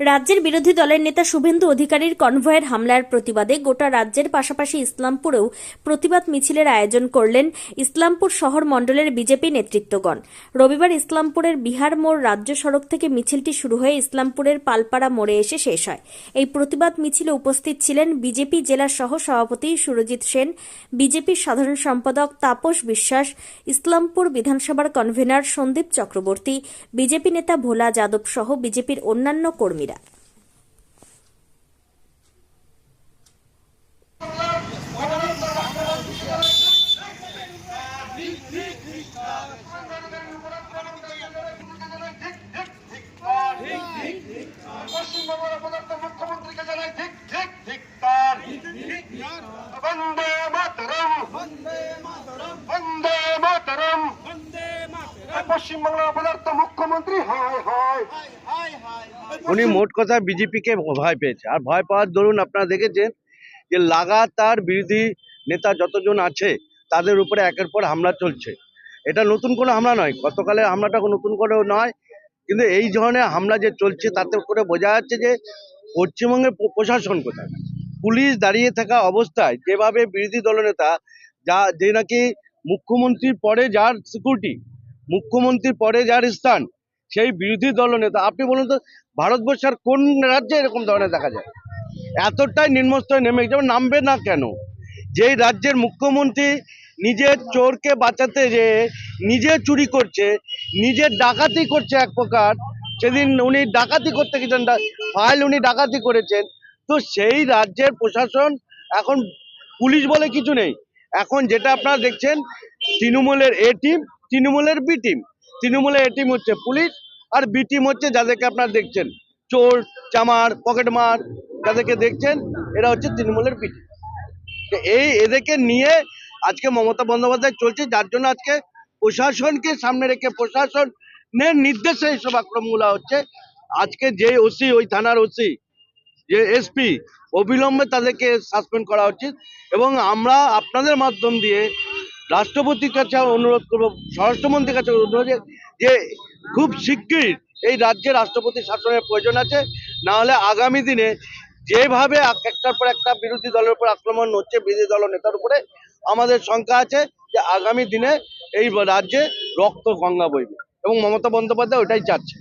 রাজ্যের বিরোধী দলের নেতা শুভেন্দু অধিকারীর কনভয়ের হামলার প্রতিবাদে গোটা রাজ্যের পাশাপাশি ইসলামপুরেও প্রতিবাদ মিছিলের আয়োজন করলেন ইসলামপুর শহর মণ্ডলের বিজেপি নেতৃত্বগণ। রবিবার ইসলামপুরের বিহার মোড় রাজ্য সড়ক থেকে মিছিলটি শুরু হয়ে ইসলামপুরের পালপাড়া মোড়ে এসে শেষ হয়। এই প্রতিবাদ মিছিলে উপস্থিত ছিলেন বিজেপি জেলা সহ সভাপতি সুরজিৎ সেন বিজেপির সাধারণ সম্পাদক তাপস বিশ্বাস, ইসলামপুর বিধানসভার কনভেনার সন্দীপ চক্রবর্তী, বিজেপি নেতা ভোলা যাদব সহ বিজেপির অন্যান্য কর্মীরা পশ্চিমবঙ্গের মুখ্যমন্ত্রীকে জানাই ঠিক ঠিক ঠিক তার। বন্দে উনি মোট কথা বিজেপিকে ভয় পেয়েছে। আর ভয় পাওয়ার দরুন আপনারা দেখেছেন যে লাগাতার বিরোধী নেতা যতজন আছে, তাদের উপরে একের পর হামলা চলছে। এটা নতুন কোনো হামলা নয়। গতকালের হামলাটা কোনো নতুন করেও নয়। কিন্তু এই ধরনের হামলা যে চলছে, তাতে করে বোঝা যাচ্ছে যে পশ্চিমবঙ্গের প্রশাসন কোথায়? পুলিশ দাঁড়িয়ে থাকা অবস্থায় যেভাবে বিরোধী দলনেতা, যা যে নাকি মুখ্যমন্ত্রীর পরে যার সিকিউরিটি মুখ্যমন্ত্রীর পরে যার স্থান, সেই বিরোধী দলনেতা আপনি বলুন তো, ভারতবর্ষের কোন রাজ্যে এরকম ধরনের দেখা যায়? এতটাই নিম্নস্তরে নেমে যেমন নামবে না কেন? যেই রাজ্যের মুখ্যমন্ত্রী নিজের চোরকে বাঁচাতে যে নিজে চুরি করছে নিজে ডাকাতি করছে এক প্রকার, সেদিন উনি ডাকাতি করতে গেছেন ফাইল উনি ডাকাতি করেছেন, তো সেই রাজ্যের প্রশাসন এখন পুলিশ বলে কিছু নেই। এখন যেটা আপনারা দেখছেন, তৃণমূলের এ টিম তৃণমূলের বি টিম তৃণমূলের এ টিম হচ্ছে পুলিশ আর বি টিম হচ্ছে যাদেরকে আপনারা দেখছেন, চোর, চামার পকেটমার যাদেরকে দেখছেন, এরা হচ্ছে তৃণমূলের বি টিম এই এদেরকে নিয়ে আজকে মমতা বন্দ্যোপাধ্যায় চলছে, যার জন্য আজকে প্রশাসনকে সামনে রেখে প্রশাসনের নির্দেশে এইসব আক্রমণগুলো হচ্ছে। আজকে যে ওসি ওই থানার ওসি যে এসপি অবিলম্বে তাদেরকে সাসপেন্ড করা উচিত এবং আমরা আপনাদের মাধ্যম দিয়ে রাষ্ট্রপতির কাছে অনুরোধ করব, স্বরাষ্ট্রমন্ত্রীর কাছে অনুরোধ যে খুব শিগগির এই রাজ্যে রাষ্ট্রপতি শাসনের প্রয়োজন আছে। না হলে আগামী দিনে যেভাবে একটার পর একটা বিরোধী দলের উপর আক্রমণ হচ্ছে, বিরোধী দল নেতার উপরে, আমাদের শঙ্কা আছে যে আগামী দিনে এই রাজ্যে রক্ত গঙ্গা বইবে। এবং মমতা বন্দ্যোপাধ্যায় ওটাই চাচ্ছে।